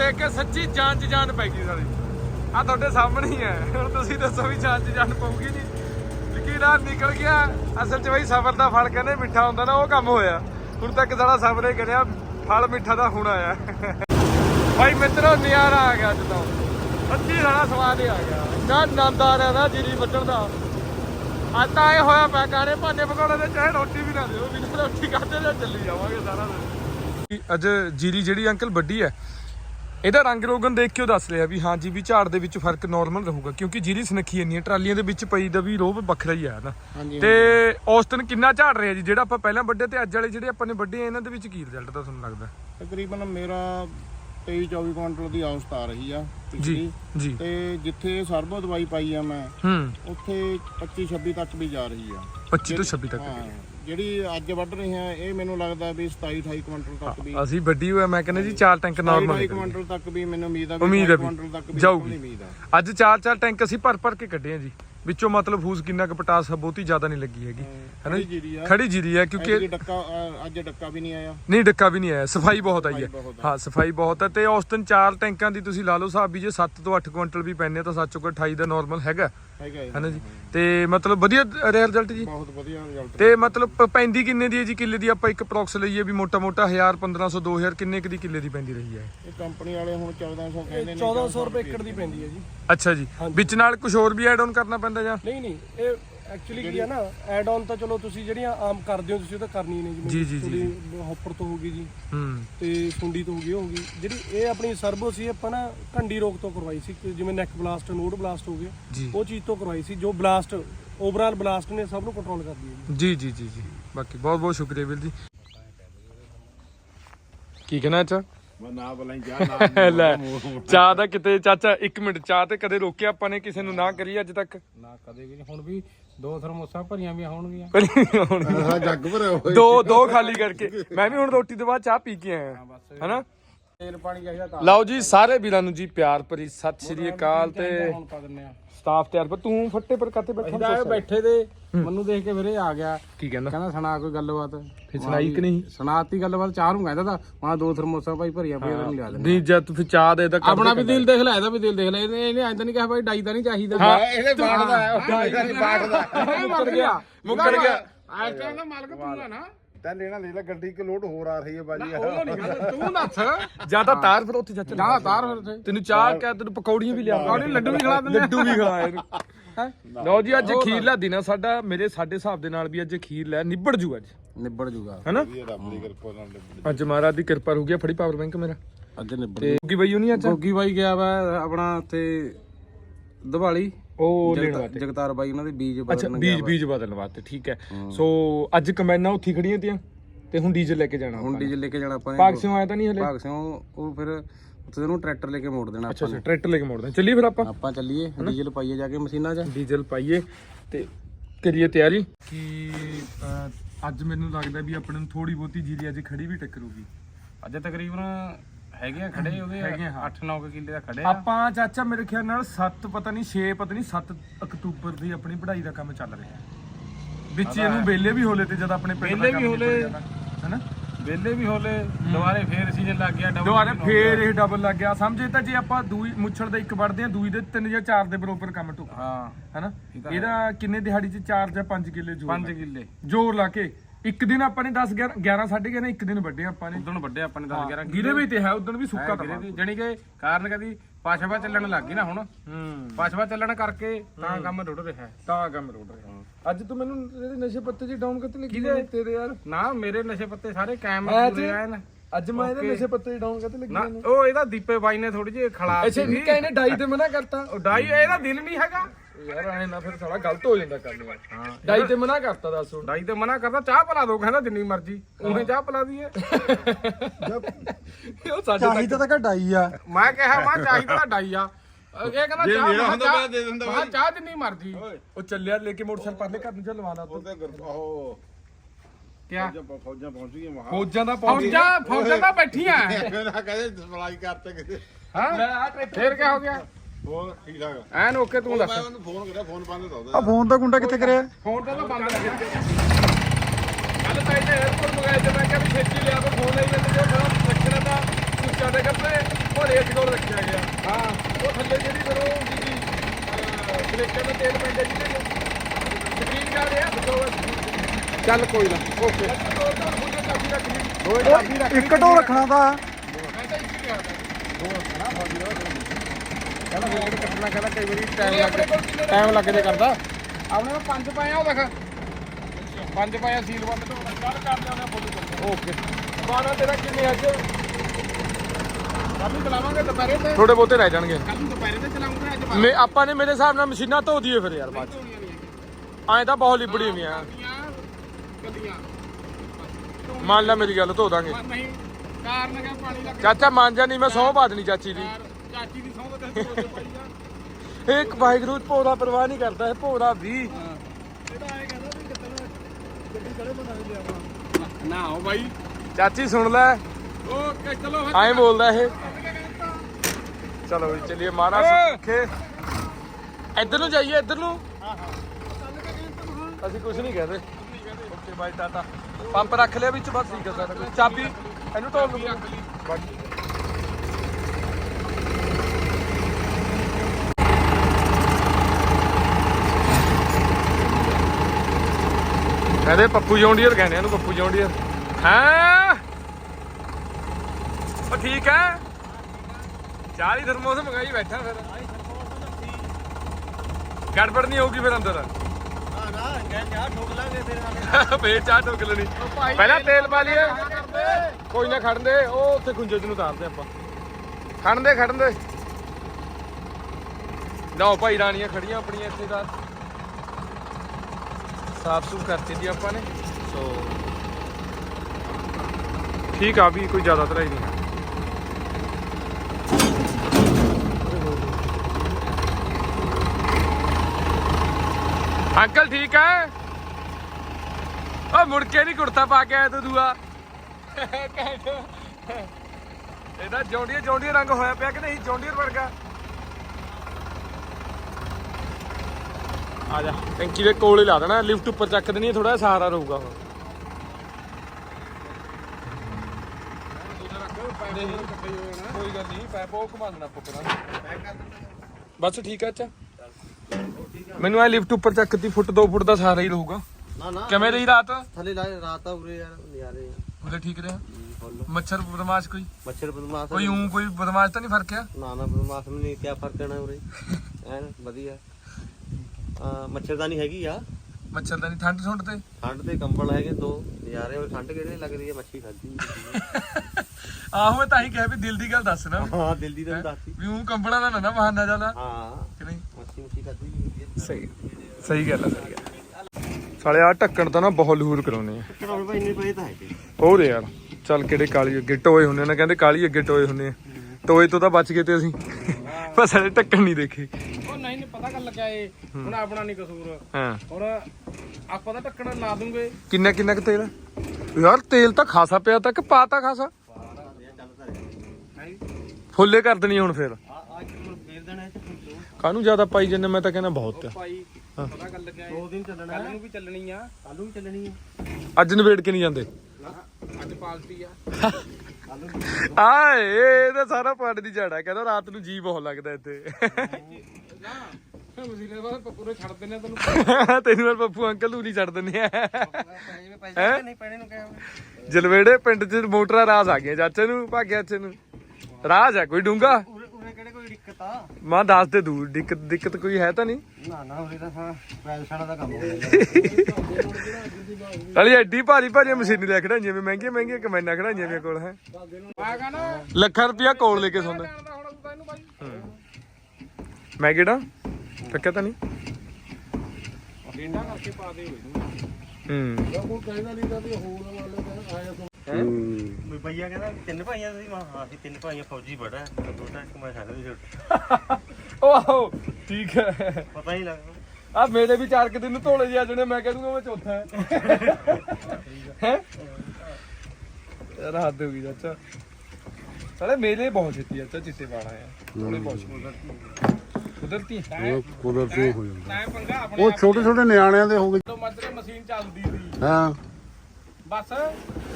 ਦੇਖ ਕੇ ਸੱਚੀ ਜਾਨ ਚ ਜਾਨ ਪੈ ਗਈ ਸਾਡੀ ਆ ਤੁਹਾਡੇ ਸਾਹਮਣੇ ਹੀ ਹੈ। ਹੁਣ ਤੁਸੀਂ ਦੱਸੋ ਵੀ ਜਾਨ ਚ ਜਾਨ ਪਊਗੀ ਨਹੀਂ ਯਕੀਨ ਆ ਨਿਕਲ ਗਿਆ। ਅਸਲ ਚ ਬਈ ਸਬਰ ਦਾ ਫਲ ਕਹਿੰਦੇ ਮਿੱਠਾ ਹੁੰਦਾ ਨਾ, ਉਹ ਕੰਮ ਹੋਇਆ। ਹੁਣ ਤੱਕ ਸਾਡਾ ਸਬਰ ਹੀ ਕਰਿਆ, ਫਲ ਮਿੱਠਾ ਦਾ ਹੁਣ ਆਇਆ। ਭਾਈ ਮਿੱਤਰੋ, ਨਿਆਰਾ ਆ ਗਿਆ ਅੱਜ ਤਾਂ। ਅੱਧੀ ਸਾਡਾ ਸਵਾਦ ਹੀ ਆ ਗਿਆ। ਨਾ ਆਨੰਦ ਆ ਰਿਹਾ ਨਾ ਜੀਰੀ ਵੱਢਣ ਦਾ। ਅੱਜ ਤਾਂ ਇਹ ਹੋਇਆ ਪੈ ਗਾਣੇ ਭਾਂਡੇ ਪਕਾਉਣੇ ਦੇ, ਚਾਹੇ ਰੋਟੀ ਵੀ ਨਾ ਦਿਓ। ਬਿਨਾਂ ਰੋਟੀ ਖਾਦੇ ਚੱਲੀ ਜਾਵਾਂਗੇ ਸਾਰਾ ਦਿਨ। ਅੱਜ ਜੀਰੀ ਜਿਹੜੀ ਅੰਕਲ ਵੱਡੀ ਹੈ ਇਹਦਾ ਰੰਗ ਰੋਗਨ ਦੇਖ ਕੇ ਉਹ ਦੱਸ ਰਿਹਾ ਵੀ ਹਾਂ ਜੀ ਵੀ ਝਾੜ ਦੇ ਵਿੱਚ ਫ਼ਰਕ ਨਾਰਮਲ ਰਹੂਗਾ ਕਿਉਂਕਿ ਜੀਰੀ ਸਨੱਖੀ ਇੰਨੀ ਹੈ ਟਰਾਲੀਆਂ ਦੇ ਵਿੱਚ ਪਈ ਦਾ ਵੀ ਰੋਹ ਵੱਖਰਾ ਹੀ ਆ ਨਾ? ਹਾਂਜੀ ਤੇ ਔਸਤਨ ਕਿੰਨਾ ਝਾੜ ਰਿਹਾ ਜੀ ਜਿਹੜਾ ਆਪਾਂ ਪਹਿਲਾਂ ਵੱਡੇ ਤੇ ਅੱਜ ਵਾਲੇ ਜਿਹੜੇ ਆਪਾਂ ਨੇ ਵੱਡੇ ਆ ਇਹਨਾਂ ਦੇ ਵਿੱਚ ਕੀ ਰਿਜ਼ਲਟ ਦਾ ਤੁਹਾਨੂੰ ਲੱਗਦਾ? ਤਕਰੀਬਨ ਮੇਰਾ 23 24 ਕੁਇੰਟਲ ਦੀ ਔਸਤ ਆ ਰਹੀ ਆ ਜੀ ਪਿਛਲੀ। ਜੀ ਤੇ ਜਿੱਥੇ ਸਰਬੋ ਦਵਾਈ ਪਾਈ ਆ ਮੈਂ ਹੂੰ। ਉੱਥੇ 25 26 ਤੱਕ ਵੀ ਜਾ ਰਹੀ ਆ। 25 ਤੋਂ 26 ਤੱਕ ਹਾਂ। ਜਿਹੜੀ ਅੱਜ ਵੱਢ ਰਹੇ ਆ ਇਹ ਮੈਨੂੰ ਲੱਗਦਾ ਵੀ 27 28 ਕੁਇੰਟਲ ਤੱਕ ਵੀ ਅਸੀਂ ਵੱਡੀ ਹੋਇਆ ਮੈਂ ਕਹਿੰਦਾ ਜੀ ਚਾਰ ਟੈਂਕ 27 ਨਾਰਮਲ 28 ਕੁਇੰਟਲ ਤੱਕ ਵੀ ਮੈਨੂੰ ਉਮੀਦ ਆ ਵੀ ਉਮੀਦ ਆ 28 ਵੀ ਕੁਇੰਟਲ ਤੱਕ ਵੀ ਜਾਊਗੀ। ਅੱਜ ਚਾਰ ਚਾਰ ਟੈਂਕ ਅਸੀਂ ਭਰ ਭਰ ਕੇ ਕੱਢੇ ਆ ਜੀ। ਵਿੱਚੋਂ ਮਤਲਬ ਫੂਸ ਕਿੰਨਾ ਕੁ ਪਟਾਸ ਬਹੁਤੀ ਜ਼ਿਆਦਾ ਨਹੀਂ ਲੱਗੀ ਹੈਗੀ। ਹੈਨਾ ਖੜੀ? ਜੀਰੀ ਆ। ਕਿਉਂਕਿ ਡੱਕਾ ਅੱਜ ਡੱਕਾ ਵੀ ਨਹੀਂ ਆਇਆ। ਨਹੀਂ ਡੱਕਾ ਵੀ ਨਹੀਂ ਆਇਆ ਸਫ਼ਾਈ ਬਹੁਤ ਆਈ ਹੈ। ਹਾਂ ਸਫ਼ਾਈ ਬਹੁਤ ਹੈ ਤੇ ਔਸਤਨ ਚਾਰ ਟੈਂਕਾਂ ਦੀ ਤੁਸੀਂ ਲਾ ਲਓ ਹਿਸਾਬ ਵੀ ਜੇ 7 ਤੋਂ 8 ਕੁਇੰਟਲ ਵੀ ਪੈਣੇ ਤਾਂ ਸੱਚੋ ਕੋ 28 ਦਾ ਨਾਰਮਲ ਹੈਗਾ। ਹੈਗਾ। ਹੈਨਾ ਜੀ? ਤੇ ਮਤਲਬ ਵਧੀਆ ਰਿਜ਼ਲਟ ਜੀ? ਬਹੁਤ ਵਧੀਆ ਰਿਜ਼ਲਟ ਤੇ ਮਤਲਬ ਪ- ਪੈਂਦੀ ਕਿੰਨੇ ਦੀ ਹੈ ਜੀ ਕਿੱਲੇ ਦੀ? ਆਪਾਂ ਇੱਕ ਅਪਰੋਕਸ ਲਈਏ ਵੀ ਮੋਟਾ ਮੋਟਾ 1000 1500 2000 ਕਿੰਨੇ ਕੁ ਦੀ ਕਿੱਲੇ ਦੀ ਪੈਂਦੀ ਰਹੀ ਹੈ? ਇਹ ਕੰਪਨੀ ਵਾਲੇ ਹੁਣ 1400 ਕਹਿੰਦੇ ਨੇ 1400 ਰੁਪਏ ਏਕੜ ਦੀ ਪੈਂਦੀ ਹੈ ਜੀ। ਅੱਛਾ ਜੀ। ਵਿੱਚ ਨਾਲ ਕੁਝ ਹੋਰ ਵੀ ਐਡ ਆਨ ਕਰਨਾ ਪੈਂਦਾ ਜਾਂ? ਨਹੀਂ ਨਹੀਂ ਇਹ ਐਕਚੁਅਲੀ ਕੀ ਹੈ ਨਾ ਐਡ ਆਨ ਤਾਂ ਚਲੋ ਤੁਸੀਂ ਜਿਹੜੀਆਂ ਆਮ ਕਰਦੇ ਹੋ ਤੁਸੀਂ ਉਹ ਤਾਂ ਕਰਨੀ ਨਹੀਂ ਜੀ, ਜੀ, ਜੀ, ਹੌਪਰ ਤੋਂ ਹੋਗੀ ਜੀ। ਹੂੰ। ਤੇ ਸੁੰਡੀ ਤੋਂ ਹੋਗੀ ਹੋਗੀ ਜਿਹੜੀ ਇਹ ਆਪਣੀ ਸਰਬੋ ਸੀ ਆਪਾਂ ਨਾ ਘੰਡੀ ਰੋਗ ਤੋਂ ਕਰਵਾਈ ਸੀ ਕਿ ਜਿਵੇਂ ਨੈਕ ਬਲਾਸਟ ਨੋਡ ਬਲਾਸਟ ਹੋ ਗਿਆ ਜੀ। ਉਹ ਚੀਜ਼ ਤੋਂ ਕਰਵਾਈ ਸੀ ਜੋ ਬਲਾਸਟ ਓਵਰਆਲ ਬਲਾਸਟ ਨੇ ਸਭ ਨੂੰ ਕੰਟਰੋਲ ਕਰਦੀ ਹੈ ਜੀ। ਜੀ ਜੀ ਜੀ ਜੀ। ਬਾਕੀ ਬਹੁਤ ਬਹੁਤ ਸ਼ੁਕਰੀਆ ਵੀਰ ਜੀ। ਕੀ ਕਹਿਣਾ ਚਾ ਮੈਂ ਨਾ ਬਲਾਈ ਜਾ ਲੈ ਚਾਹ ਦਾ ਕਿਤੇ ਚਾਚਾ 1 ਮਿੰਟ ਚਾਹ ਤੇ ਕਦੇ ਰੋਕਿਆ ਆਪਾਂ ਨੇ ਕਿਸੇ ਨੂੰ ਨਾ ਕਰੀ ਅੱਜ ਤੱਕ? ਨਾ ਕਦੇ ਵੀ ਨਹੀਂ ਹੁਣ ਵੀ ਦੋ ਥਰਮੋਸਾਂ ਭਰੀਆਂ ਵੀ ਹੋਣਗੀਆਂ। ਹੁਣ ਜੱਗ ਭਰਿਆ ਹੋਇਆ ਦੋ ਦੋ ਖਾਲੀ ਕਰਕੇ। ਮੈਂ ਵੀ ਹੁਣ ਰੋਟੀ ਤੋਂ ਬਾਅਦ ਚਾਹ ਪੀ ਕੇ ਆਇਆ। ਹਨਾ? ਤੇਲ ਪਾਣੀ ਚਾਹੀਦਾ ਤਾਂ। ਲਓ ਜੀ ਸਾਰੇ ਵੀਰਾਂ ਨੂੰ ਜੀ ਪਿਆਰ ਭਰੀ ਸਤਿ ਸ਼੍ਰੀ ਅਕਾਲ ਤੇ ਹੁਣ ਪਾ ਦਿੰਨੇ ਆ। ਸਟਾਫ ਤਿਆਰ ਪਰ ਤੂੰ ਫੱਟੇ ਪਰ ਕਾਤੇ ਅਸੀਂ ਬੈਠਾ ਤਾਂ ਬੈਠੇ ਦੇ ਮੈਨੂੰ ਦੇਖ ਕੇ ਵੀਰੇ ਆ ਗਿਆ। ਕੀ ਕਹਿੰਦਾ? ਕਹਿੰਦਾ ਸੁਣਾ ਕੋਈ ਗੱਲਬਾਤ। ਫਿਰ ਸੁਣਾਈ ਕਿ ਨਹੀਂ? ਸੁਣਾਤੀ ਗੱਲਬਾਤ ਚਾਹ ਨੂੰ ਕਹਿੰਦਾ ਤਾਂ ਮਾਂ ਦੋ ਥਰਮੋਸਾਂ ਭਾਈ ਭਰੀਆਂ ਪਈਆਂ ਤੈਨੂੰ ਲਿਆ ਦੇਣਾ ਨਹੀਂ ਜਦ ਤੂੰ ਫਿਰ ਚਾਹ ਦੇ ਤਾਂ ਆਪਣਾ ਵੀ ਦਿਲ ਦੇਖ ਲੈ ਇਹਦਾ ਵੀ ਦਿਲ ਦੇਖ ਲੈ ਇਹਨੇ ਇਹਨੇ ਐਂ ਤਾਂ ਨਹੀਂ ਕਿਹਾ ਭਾਈ ਡਾਈ ਤਾਂ ਨਹੀਂ ਚਾਹੀਦਾ। ਇਹਨੇ ਬਾੜਦਾ ਹੈ ਇਹਨੇ ਬਾੜਦਾ ਮੁੱਕਰ ਗਿਆ। ਮੁੱਕਰ ਗਿਆ। ਟਾਈਮ ਦਾ ਮਾਲਕ ਤੂੰ ਆ ਨਾ। ਤਾਂ ਲੈਣਾ ਲੈ ਲੈ ਗੱਡੀ ਕਿ ਲੋਡ ਹੋਰ ਆ ਰਹੀ ਹੈ ਬਾਜੀ। ਉਹ ਨਹੀਂ ਗੱਲ ਤੂੰ ਦੱਸ। ਜਾਂ ਤਾਂ ਤਾਰ ਫਿਰ ਉੱਥੇ ਚੱਲ ਜਾ ਤਾਰ ਫਿਰ ਤੇ ਤੈਨੂੰ ਚਾਹ ਕਹਿ ਤੈਨੂੰ ਪਕੌੜੀਆਂ ਵੀ ਲਿਆ ਪਕੌੜੇ, ਲੱਡੂ ਵੀ ਖਿਲਾ ਦਿੰਦੇ ਆ। ਲੱਡੂ ਵੀ ਖਿਲਾ ਇਹਨੂੰ ਹੈਂ? ਲਓ ਜੀ ਅੱਜ ਖੀਰਲਾ ਦਿਨ ਆ ਸਾਡਾ ਮੇਰੇ ਸਾਡੇ ਹਿਸਾਬ ਦੇ ਨਾਲ ਵੀ ਅੱਜ ਖੀਰ ਲੈ ਨਿਬੜ ਜੂ ਅੱਜ। ਨਿਬੜ ਜੂਗਾ। ਹੈਨਾ? ਇਹ ਰੱਬ ਦੀ ਕਿਰਪਾ ਨਾਲ ਅੱਜ ਮਹਾਰਾਜ ਦੀ ਕਿਰਪਾ ਹੋ ਗਈ ਫੜੀ ਪਾਵਰ ਬੈਂਕ ਮੇਰਾ। ਅੱਜ ਨਿਬੜ ਤੇ ਕੀ ਬਈ ਉਹ ਨਹੀਂ ਅੱਜ ਗੋਗੀ ਬਾਈ ਗਿਆ ਵਾ ਆਪਣਾ ਉੱਥੇ ਦਿਵਾਲੀ। ਉਹ ਲੈਣ ਜਗਤਾ- ਵਾਸਤੇ। ਜਗਤਾਰ ਬਾਈ ਉਹਨਾਂ ਦੇ ਬੀਜ ਅੱਛਾ ਬਦਲਣ ਬੀਜ ਬੀਜ ਬਦਲਣ ਵਾਸਤੇ ਠੀਕ ਹੈ। ਸੋ ਅੱਜ ਕਮੈਨਾਂ ਉੱਥੇ ਖੜੀਆਂ ਤੀਆਂ ਤੇ ਹੁਣ ਡੀਜ਼ਲ ਲੈ ਕੇ ਜਾਣਾ ਹੁਣ ਡੀਜ਼ਲ ਲੈ ਕੇ ਜਾਣਾ ਆਪਾਂ ਨੇ। ਭਾਗ ਸਿਓ ਆਇਆ ਤਾਂ ਨਹੀਂ ਹਲੇ? ਭਾਗ ਸਿੰਘ ਉਹ ਫਿਰ ਉੱਥੇ ਉਹਨੂੰ ਟਰੈਕਟਰ ਲੈ ਕੇ ਮੋੜ ਦੇਣਾ ਅੱਛਾ ਆਪਾਂ ਅੱਛਾ ਟਰੈਕਟਰ ਲੈ ਕੇ ਮੋੜਦੇ ਹਾਂ। ਚੱਲੀਏ ਫਿਰ ਆਪਾਂ। ਆਪਾਂ ਚੱਲੀਏ ਡੀਜ਼ਲ ਪਾਈਏ ਜਾ ਕੇ ਮਸ਼ੀਨਾਂ 'ਚ। ਡੀਜ਼ਲ ਪਾਈਏ ਤੇ ਕਰੀਏ ਤਿਆਰੀ। ਕਿ ਅਹ, ਅੱਜ ਮੈਨੂੰ ਲੱਗਦਾ ਵੀ ਆਪਣੇ ਨੂੰ ਥੋੜੀ ਬਹੁਤੀ ਜੀਰੀ ਅੱਜ ਖੜੀ ਵੀ ਟੱਕਰੂਗੀ। ਅੱਜ ਤਕਰੀਬਨ ਹੈਗੇ ਆ ਖੜੇ ਉਹਦੇ ਹੈਗੇ ਆ, ਹਾਂ। 8-9 ਕਿੱਲੇ ਦਾ ਖੜੇ ਆ। ਆਪਾਂ ਚਾਚਾ ਮੇਰੇ ਖਿਆਲ ਨਾਲ 7 ਪਤਾ ਨਹੀਂ 6 ਪਤਾ ਨਹੀਂ 7 ਅਕਤੂਬਰ ਦੀ ਆਪਣੀ ਪੜ੍ਹਾਈ ਦਾ ਕੰਮ ਚੱਲ ਰਿਹਾ। ਹੈ ਵਿੱਚ ਇਹਨੂੰ ਵੇਲੇ ਵੀ ਹੋਲੇ ਤੇ ਜਦ ਆਪਣੇ ਪਿੰਡ ਦਾ ਵਿਹਲੇ ਵੀ ਕੰਮ ਹੋਲੇ। ਨਿਬੜ ਹੈਨਾ? ਵੇਲੇ ਵੀ ਹੋਲੇ ਦੁਬਾਰੇ ਫੇਰ ਸੀਜ਼ਨ ਲੱਗ ਗਿਆ ਡਬਲ ਦੁਬਾਰਾ ਫੇਰ ਇਹ ਡਬਲ ਲੱਗ ਗਿਆ। ਸਮਝੇ ਤਾਂ ਜੇ ਆਪਾਂ ਦੂਈ ਮੁੱਛੜ ਦਾ ਇੱਕ ਵੜਦੇ ਆ ਦੂਈ ਦੇ ਤਿੰਨ ਜਾਂ ਚਾਰ ਦੇ ਬਰੋਬਰ ਕੰਮ ਟੁੱਕ ਹਾਂ। ਹੈਨਾ? ਇਹ ਤਾਂ ਇਹਦਾ ਕਿੰਨੇ ਦਿਹਾੜੀ ਚ 4 ਜਾਂ 5 ਕਿੱਲੇ ਜੋਰ 5 ਕਿੱਲੇ। ਜੋਰ ਲਾ ਕੇ? ਇੱਕ ਦਿਨ ਆਪਾਂ ਨੇ 10 11 11 11:30 ਇੱਕ ਦਿਨ ਵੱਡੇ ਆਪਾਂ ਨੇ। ਉਦੋਂ ਵੱਡੇ ਆਪਾਂ ਨੇ 10 11 ਗਿਰੇ ਵੀ ਤੇ ਹੈ ਉਦੋਂ ਵੀ ਸੁੱਕਾ ਤਾਂ ਜਣੀ ਕਿ ਕਾਰਨ ਕਦੀ ਪਾਸ਼ਵਾ ਚੱਲਣ ਲੱਗ ਗਈ ਨਾ ਹੁਣ। ਹੂੰ। ਪਾਸ਼ਵਾ ਚੱਲਣ ਕਰਕੇ ਤਾਂ ਕੰਮ ਰੁੜ ਰਿਹਾ। ਤਾਂ ਕੰਮ ਰੋੜ ਰਿਹਾ। ਅੱਜ ਤੂੰ ਮੈਨੂੰ ਇਹਦੇ ਨਸ਼ੇ ਪੱਤੇ ਜੀ ਡਾਊਨ ਕਰਤੇ ਲੱਗੀ ਜਾਂਦੇ ਤੇਰੇ ਯਾਰ। ਨਾ ਮੇਰੇ ਨਸ਼ੇ ਪੱਤੇ ਸਾਰੇ ਕਾਇਮ ਪੂਰੇ? ਆਏ ਨੇ। ਅੱਜ ਮੈਂ ਇਹਦੇ ਨਸ਼ੇ ਪੱਤੇ ਡਾਊਨ ਕਰਤੇ ਲੱਗੀ ਨਾ ਉਹ ਇਹਦਾ ਦੀਪੇ ਬਾਈ ਨੇ ਥੋੜੀ ਜਿਹੀ ਖਲਾ ਅੱਛਾ ਨਹੀਂ ਕਹਿੰਦੇ ਡਾਈ ਤੇ ਮਨਾ ਕਰਤਾ। ਉਹ ਡਾਈ ਇਹਦਾ ਦਿਲ ਨਹੀਂ ਹੈਗਾ। ਯਾਰ ਐ ਨਾ ਫਿਰ ਸਾਲਾ ਗਲਤ ਹੋ ਜਾਂਦਾ ਕੰਮ। ਹਾਂ ਡਾਈ ਤੇ ਮਨਾ ਕਰਤਾ ਦੱਸ ਹੁਣ। ਡਾਈ ਤੇ ਮਨਾ ਕਰਦਾ ਚਾਹ ਪਿਲਾ ਦੋ ਕਹਿੰਦਾ ਜਿੰਨੀ ਮਰਜ਼ੀ ਉਹਨੇ ਚਾਹ ਪਿਲਾ ਦਈਏ। ਉਹ ਸਾਡੇ ਚਾਹੀਦਾ ਤਾਂ ਘਟਾਈ ਆ। ਮੈਂ ਕਿਹਾ ਮੈਂ ਚਾਹੀਦਾ ਤਾਂ ਡਾਈ ਆ। ਇਹ ਕਹਿੰਦਾ ਚਾਹ ਮੇਰਾ ਮੈਂ ਹੁੰਦਾ ਚਾਹ- ਮੈਂ ਦੇ ਦਿੰਦਾ ਮੈਂ ਚਾਹ ਜਿੰਨੀ ਮਰਜ਼ੀ। ਉਹ ਚੱਲਿਆ ਲੈ ਕੇ ਮੋਟਰਸਾਈਕਲ ਪਰਲੇ ਘਰ ਨੂੰ ਚੱਲਵਾ ਲਾ ਤੂੰ ਉਹਦੇ ਗੁਰ- ਉਹ ਕਿਆ? ਫੌਜਾਂ ਫੌਜਾਂ ਪਹੁੰਚ ਗਈਆਂ ਮਹਾ ਫੌਜਾਂ ਦਾ ਪਹੁੰਚ ਫੌਜਾਂ ਫੌਜਾਂ ਤਾਂ ਬੈਠੀਆਂ। ਕਹਿੰਦਾ ਕਹਿੰਦੇ ਸਪਲਾਈ ਕਰਤੇ ਕਿਤੇ। ਹਾਂ। ਫੇਰ ਕਿਆ ਹੋ ਗਿਆ? ਹੋਰ ਠੀਕ ਠਾਕ ਐਨ ਓਕੇ ਤੂੰ ਦੱਸ। ਮੈਂ ਉਹਨੂੰ ਫੋਨ ਕਰਿਆ ਫੋਨ ਬੰਦ ਤਾਂ ਉਹਦਾ ਆ ਫੋਨ ਦਾ ਗੁੰਡਾ ਕਿੱਥੇ ਕਰਿਆ? ਫੋਨ ਤਾਂ ਤਾਂ ਬੰਦ ਲੱਗਿਆ ਕੱਲ ਤਾਂ ਇਹਨੇ 에어ਪੋਰਟ ਮੰਗਾਇਆ ਤੇ ਮੈਂ ਕਿਹਾ ਵੀ ਛੇਤੀ ਲਿਆ ਕੇ ਫੋਨ ਲਈ ਜਾਂਦੇ ਜੋ ਫਿਰ ਰੱਖਣਾ ਤਾਂ ਉੱਚਾ ਦੇ ਕੱਪੜੇ ਉਹ ਰੇਤ ਕੋਲ ਰੱਖਿਆ ਗਿਆ। ਹਾਂ। ਉਹ ਥੱਲੇ ਜਿਹੜੀ ਫਿਰ ਉਹ ਹੁੰਦੀ ਸੀ ਬ੍ਰੇਕਾਂ ਦਾ ਤੇਲ ਪੈਂਦਾ ਜਿਹਦੇ ਚ ਸਕਰੀਨ ਕਰ ਰਿਹਾ ਬਸੋ। ਚੱਲ ਕੋਈ ਨਾ ਓਕੇ। ਇੱਕ ਟੋ ਰੱਖਣਾ ਤਾਂ। ਮੈਂ ਤਾਂ ਇੱਕ ਹੀ ਗਿਆ ਕਹਿੰਦਾ ਵੀਡੀਓ ਕੱਟਣਾ ਕਹਿੰਦਾ ਕਈ ਵਾਰੀ ਟਾਈਮ ਲੱਗ ਟਾਈਮ ਲੱਗ ਜੇ ਕਰਦਾ। ਆਪਣੇ ਕੋਲ ਪੰਜ ਪਏ ਆ ਉਹ ਦੇਖ। ਪੰਜ ਪਏ ਆ ਸੀਲ ਬੰਦ ਤੋਂ ਗੱਲ ਕਰ ਲਿਆ ਉਹਨੇ ਫੋਟੋ ਓਕੇ ਬਾਣਾ ਤੇਰਾ ਕਿੰਨੇ ਅੱਜ? ਕੱਲ ਨੂੰ ਚਲਾਵਾਂਗੇ ਦੁਪਹਿਰੇ ਤੇ। ਥੋੜੇ ਬਹੁਤੇ ਰਹਿ ਜਾਣਗੇ। ਕੱਲ ਨੂੰ ਦੁਪਹਿਰੇ ਤੇ ਚਲਾਉਂਗੇ ਅੱਜ ਮੈਂ ਆਪਾਂ ਨੇ ਮੇਰੇ ਹਿਸਾਬ ਨਾਲ ਮਸ਼ੀਨਾਂ ਧੋ ਦਈਏ ਫਿਰ ਯਾਰ ਬਾਅਦ ਐਂ ਤਾਂ ਬਹੁਤ ਲਿਬੜੀ ਹੋਈਆਂ। ਮੰਨ ਲੈ ਮੇਰੀ ਗੱਲ ਧੋ ਦਾਂਗੇ। ਨਹੀਂ ਕਾਰਨ ਕਾ ਪਾਣੀ ਲੱਗ ਚਾਚਾ ਮੰਨ ਜਾ ਨਹੀਂ ਮੈਂ ਸਹੁੰ ਪਾ ਦੇਣੀ ਚਾਚੀ ਦੀ। ਚਾਚੀ ਦੀ ਸੌਂ ਤੇ ਦੋ ਪਾਈ ਆ। ਇਹ ਇੱਕ ਵਾਹਿਗੁਰੂ ਭੋਰਾ ਪਰਵਾਹ ਨਹੀਂ ਕਰਦਾ ਇਹ ਭੋਰਾ ਵੀ। ਇਹਦਾ ਐ ਕਹਿੰਦਾ ਵੀ ਨਾ ਗੱਡੀ ਖੜੇ ਬਣਾ ਕੇ ਲਿਆਵਾਂ। ਨਾ ਹੋ ਬਾਈ। ਚਾਚੀ ਸੁਣ ਲੈ। ਓਕੇ ਚਲੋ ਫਿਰ। ਐਂ ਬੋਲਦਾ ਇਹ। ਚਲੋ ਜੀ ਚਲਿਏ ਮਹਾਰਾਜ ਸੁਖੇ। ਇੱਧਰ ਨੂੰ ਜਾਈਏ ਇੱਧਰ ਨੂੰ। ਅਸੀਂ ਕੁਝ ਨਹੀਂ ਕਹਦੇ। ਓਕੇ ਬਾਈ ਟਾਟਾ। ਪੰਪ ਰੱਖ ਲਿਆ ਵਿੱਚ ਬਸ ਠੀਕ ਹੈ ਸਾਰਾ ਕੁਝ ਚਾਬੀ ਇਹਨੂੰ ਢੋਲ ਨੂੰ। ਬਾਕੀ ਕਹਦੇ ਪੱਪੂ ਜੌਂਡੀਅਰ ਕਹਿੰਦੇ ਇਹਨੂੰ, ਪੱਪੂ ਜੌਂਡੀਅਰ ਹਾਂ? ਉਹ ਠੀਕ ਹੈ ਚਾਲੀ ਥਰਮੋਸ ਮੰਗਾਈ ਬੈਠਾ ਫਿਰ। ਗੜਬੜ ਨਹੀਂ ਹੋਊਗੀ ਫਿਰ ਅੰਦਰ। ਹਾਂ ਨਾ ਕਹਿ ਠੋਕ ਲਾਂਗੇ ਫਿਰ ਫੇਰ ਚਾਹ ਟੋਕ ਲੈਣੀ। ਪਹਿਲਾਂ ਤੇਲ ਪਾ ਲਈਏ। ਕੋਈ ਨਾ ਖੜਨ ਦੇ, ਉਹ ਉੱਥੇ ਖੁੰਝੇ ਚ ਨੂੰ ਉਤਾਰਦੇ ਆਪਾਂ। ਖੜਨ ਦੇ ਖੜਨ ਦੇ। ਲਓ ਭਾਈ ਰਾਣੀਆਂ ਖੜੀਆਂ ਆਪਣੀਆਂ ਇੱਥੇ ਦਾ ਸਾਫ਼ ਸੁਥ ਕਰਤੀ ਦੀ ਆਪਾਂ ਨੇ ਸੋ ਠੀਕ ਆ ਵੀ ਕੋਈ ਜ਼ਿਆਦਾ ਤਰਾਈ ਨਹੀਂ ਹੈ। ਅੰਕਲ ਠੀਕ ਹੈ? ਉਹ ਮੁੜ ਕੇ ਨਹੀਂ ਕੁੜਤਾ ਪਾ ਕੇ ਆਇਆ ਤੂੰ ਦੂਆ। ਇਹਦਾ ਜੌਂਡੀਆ ਜੌਂਡੀਆ ਰੰਗ ਹੋਇਆ ਪਿਆ ਕਿ ਨਹੀਂ? ਜੌਂਡੀਅਰ ਵਰਗਾ। ਆ ਜਾ। ਟੈਂਕੀ ਦੇ ਕੋਲ ਲਾ ਦੇਣਾ ਲਿਫਟ ਉੱਪਰ ਚੱਕ ਦੇਣੀ ਥੋੜਾ ਸਹਾਰਾ ਰਹੂਗਾ ਹੁਣ। ਕੋਈ ਗੱਲ ਨਹੀਂ ਪੈਪ ਉਹ ਘੁਮਾ ਦੇਣਾ ਪੁੱਪਣਾ ਬਸ ਠੀਕ ਹੈ ਅੱਛਾ। ਮੈਨੂੰ ਐ ਲਿਫਟ ਉੱਪਰ ਚੱਕਤੀ ਫੁੱਟ 2 ਫੁੱਟ ਦਾ ਸਹਾਰਾ ਹੀ ਰਹੂਗਾ। ਨਾ ਨਾ। ਕਿਵੇਂ ਰਹੀ ਰਾਤ? ਥੱਲੇ ਲਾ ਰਾਤ ਆ ਉਰੇ ਯਾਰ ਨਿਆਰੇ ਉਹਦੇ ਠੀਕ ਰਿਹਾ? ਮੱਛਰ ਬਦਮਾਸ਼ ਕੋਈ? ਮੱਛਰ ਬਦਮਾਸ਼ ਕੋਈ ਉਂ ਕੋਈ ਬਦਮਾਸ਼ ਤਾਂ ਨਹੀਂ ਫਰਕਿਆ ਨਾ ਨਾ ਬਦਮਾਸ਼ ਨਹੀਂ ਕੀ ਫ਼ਰਕ ਹੈ ਉਰੇ। ਐਨ ਵਧੀਆ। ਮੱਛਰਦਾਨੀ ਹੈਗੀ ਆ। ਮੱਛਰ ਤਾਂ ਨਹੀਂ ਠੰਡ ਠੁੰਡ ਤੇ? ਠੰਡ ਤੇ ਕੰਬਲ ਹੈਗੇ ਦੋ ਨਜ਼ਾਰੇ ਉਹ ਠੰਡ ਕਿਹੜੇ ਲੱਗਦੀ ਹੈ? ਮੱਛੀ ਖਾਦੀ ਆਹੋ ਮੈਂ ਤਾਂ ਹੀ ਕਿਹਾ ਵੀ ਦਿਲ ਦੀ ਗੱਲ ਦੱਸ ਨਾ। ਹਾਂ ਦਿਲ ਦੀ ਤੈਨੂੰ ਦੱਸਤੀ ਵੀ ਉਂ ਕੰਬਲਾਂ ਦਾ ਨਾ ਨਾ ਬਹਾਨਾ ਜਾਲਾ ਹਾਂ। ਕਿ ਨਹੀਂ? ਮੱਛੀ ਮੱਛੀ ਖਾਦੀ ਸਹੀ ਸਹੀ ਗੱਲ ਆ ਸਹੀ ਗੱਲ ਸਾਲੇ ਆ ਢੱਕਣ ਤਾਂ ਨਾ ਬਹੁਤ ਲਹੂਰ ਕਰਾਉਨੇ ਆ। ਚਲੋ ਭਾਈ ਇੰਨੇ ਪਏ ਤਾਂ ਹੈਗੇ। ਹੋਰ ਯਾਰ ਚੱਲ ਕਿਹੜੇ ਕਾਲੀ ਅੱਗੇ ਟੋਏ ਹੁੰਦੇ ਨੇ ਕਹਿੰਦੇ ਕਾਲੀ ਅੱਗੇ ਟੋਏ ਹੁੰਦੇ ਆ। ਟੋਏ ਤੋਂ ਤਾਂ ਬਚ ਗਏ ਤੇ ਅਸੀਂ। ਸਾਡੇ ਢੱਕਣ ਨਹੀਂ ਦੇਖੇ ਉਹ ਨਹੀਂ ਨਹੀਂ ਪਤਾ ਕਰ ਲੱਗਿਆ ਇਹ ਹੁਣ ਆਪਣਾ ਨਹੀਂ ਕਸੂਰ। ਹਾਂ। ਹੁਣ ਆਪਾਂ ਤਾਂ ਢੱਕਣ ਲਾ ਦੂੰਗੇ। ਕਿੰਨਾ ਕਿੰਨਾ ਕੁ ਤੇਲ ਆ? ਯਾਰ ਤੇਲ ਤਾਂ ਖਾਸਾ ਪਿਆ ਤੱਕ ਪਾਤਾ ਖਾਸਾ? ਫੁੱਲੇ ਕਰ ਦੇਣੀ ਹੁਣ ਫਿਰ। ਆ ਆ ਕਾਹਨੂੰ ਜ਼ਿਆਦਾ ਪਾਈ ਜੰਨੇ ਮੈਂ ਤਾਂ ਕਹਿੰਦਾ ਬਹੁਤ ਆ। ਭਾਈ ਪਤਾ ਕਰ ਲੱਗਿਆ ਦੋ ਦਿਨ ਚੱਲਣਾ ਕੱਲ ਨੂੰ ਵੀ ਚੱਲਣੀ ਆ। ਕੱਲ ਵੀ ਚੱਲਣੀ ਹੈ। ਅੱਜ ਨਵੇੜ ਕੇ ਨਹੀਂ ਜਾਂਦੇ। ਅੱਜ ਪਾਲਟੀ ਆ। ਆਏ ਇਹ ਤਾਂ ਸਾਰਾ ਪਾਣੀ ਦੀ ਝਾੜਾ ਕਹਿੰਦਾ ਰਾਤ ਨੂੰ ਜੀ ਬਹੁਤ ਲੱਗਦਾ ਇੱਥੇ। ਮਸੀਲੇ ਬਾਅਦ ਪੱਪੂ ਨੇ ਛੱਡ ਦਿੰਨੇ ਤੈਨੂੰ। ਤੈਨੂੰ ਪੱਪੂ ਅੰਕਲ ਨੂੰ ਨਹੀਂ ਛੱਡ ਦਿੰਦੇ ਆ। ਪੈਸੇ ਪੈਸੇ ਨਹੀਂ ਪੈਣੇ ਨੂੰ ਕਹਿਆ ਜਲਵੇੜੇ ਪਿੰਡ 'ਚ ਮੋਟਰਾਂ ਰਾਜ ਆ ਗਈਆਂ ਚਾਚੇ ਨੂੰ ਭਾਗਿਆ ਚਾਚੇ ਨੂੰ। ਰਾਜ ਆ ਕੋਈ ਡੂੰਗਾ ਉਰੇ ਉਰੇ ਕਿਹੜੇ ਕੋਈ ਦਿੱਕਤ ਆ? ਮਾਂ ਦੱਸ ਦੇ ਦੂਰ ਦਿੱਕਤ ਦਿੱਕਤ ਕੋਈ ਹੈ ਤਾਂ ਨਹੀਂ? ਨਾ ਨਾ ਉਰੇ ਤਾਂ ਸਾਰਾ ਪੈਲਸਾਂ ਦਾ ਕੰਮ ਹੋ ਗਿਆ। ਅਲੀ ਐਡੀ ਭਾਰੀ ਭਾਰੀ ਮਸ਼ੀਨ ਲੈ ਖੜਾਈਆਂ ਜਿਵੇਂ ਮਹਿੰਗੀਆਂ ਮਹਿੰਗੀਆਂ ਕਮੈਨਾਂ ਖੜਾਈਆਂ ਮੇਰੇ ਕੋਲ ਹੈ। ਲੱਖਾਂ ਰੁਪਇਆ ਕੋਲ ਲੈ ਕੇ ਸੌਂਦਾ ਮੈਂ ਕਿਹੜਾ? ਟੱਕਿਆ ਤਾਂ ਨਹੀਂ? ਡੇਂਡਾ ਕਰਕੇ ਪਾ ਦੇ ਹੋਈ ਹੂੰ। ਕੋਈ ਕਹਿੰਦਾ ਨਹੀਂ ਤਾਂ ਵੀ ਹੋਰ ਮੰਨ ਲਓ ਕਹਿੰਦਾ ਆਇਆ ਸੋ। ਵੀ ਭਈਆ ਕਹਿੰਦਾ ਤਿੰਨ ਭਾਈਆਂ ਤੁਸੀਂ ਮੈਂ ਹਾਂ ਅਸੀਂ ਤਿੰਨ ਭਾਈਆਂ ਫੌਜੀ ਬੜਾ ਹੈ ਦੋਟਾ ਇੱਕ ਮੈਂ ਖਾਣਾ ਵੀ ਛੋਟਾ। ਉਹ ਆਹੋ ਠੀਕ ਹੈ। ਪਤਾ ਹੀ ਲੱਗਦਾ। ਆ ਮੇਰੇ ਵੀ ਚਾਰ ਕੁ ਦਿਨ ਨੂੰ ਧੋਲੇ ਜਿਹਾ ਜਣੇ ਮੈਂ ਕਹਿ ਦੂੰਗਾ ਮੈਂ ਚੌਥਾ ਹੈ। ਹੈ? ਯਾਰ ਹੱਦ ਹੋ ਗਈ ਚਾਚਾ। ਸਾਲੇ ਮੇਲੇ ਬਹੁਤ ਛੇਤੀ ਆ ਚਾਚਾ ਚਿੱਟੇ ਵਾਲਾ ਆ ਉਹਨੇ ਬਹੁਤ ਛੇਤੀ ਕੁਦਰਤੀ ਕੁਦਰਤੀ ਹੋ ਜਾਂਦਾ। ਟਾਈਮ ਪੰਗਾ ਆਪਣੇ ਉਹ ਛੋਟੇ ਛੋਟੇ ਨਿਆਣਿਆਂ ਦੇ ਹੋ ਗਏ। ਤੋਂ ਮਸ਼ੀਨ ਚੱਲਦੀ ਸੀ। ਹਾਂ। ਬਸ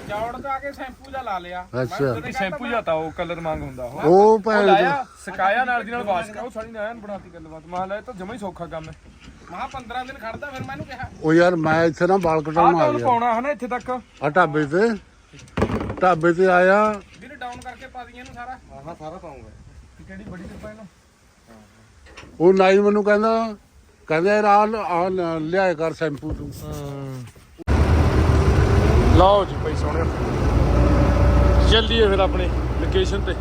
ਜੌੜ ਤੋਂ ਆ ਕੇ ਸ਼ੈਂਪੂ ਜਾਂ ਲਾ ਲਿਆ। ਅੱਛਾ। ਸ਼ੈਂਪੂ ਜਾਂ ਤਾਂ ਉਹ ਕਲਰ ਮੰਗ ਹੁੰਦਾ। ਉਹ ਉਹ ਉਹ ਭੈਣ ਲਾਇਆ ਸਕਾਇਆ ਨਾਲ ਦੀ ਨਾਲ ਵਾਸ਼ ਕਰਾ। ਉਹ ਸਾਡੀ ਨੇ ਐਨ ਬਣਾਤੀ ਗੱਲਬਾਤ ਮਾਹ ਲਾਇਆ ਤਾਂ ਜਮਾ ਹੀ ਸੌਖਾ ਕੰਮ ਹੈ। ਮਹਾ 15 ਦਿਨ ਖੜਦਾ ਫਿਰ ਮੈਨੂੰ ਕਿਹਾ। ਉਹ ਯਾਰ ਮੈਂ ਇੱਥੇ ਨਾ ਬਾਲ ਆਹ ਕਟਾਉਣ ਤਾਂ ਆ ਉਹਨੂੰ ਗਿਆ ਪਾਉਣਾ ਹਨਾ ਇੱਥੇ ਤੱਕ। ਆ ਢਾਬੇ ਤੇ। ਢਾਬੇ ਤੇ ਆਇਆ। ਵੀਰ ਡਾਊਨ ਕਰਕੇ ਪਾ ਦਈਏ ਇਹਨੂੰ ਸਾਰਾ। ਹਾਂ ਸਾਰਾ ਪਾਉਂਗਾ। ਕਿਹੜੀ ਬੜੀ ਟਿੱਪਾ ਇਹਨੂੰ। ਉਹ ਨਾਈ ਮੈਨੂੰ ਕਹਿੰਦਾ ਕਹਿੰਦਾ ਯਾਰ ਆ ਆ ਲਿਆਏ ਕਰ ਸ਼ੈਂਪੂ ਤੂੰ। ਲਓ ਜੀ ਭਾਈ ਸੋਹਣਿਆ। ਜਲਦੀ ਫਿਰ ਆਪਣੀ ਲੋਕੇਸ਼ਨ ਤੇ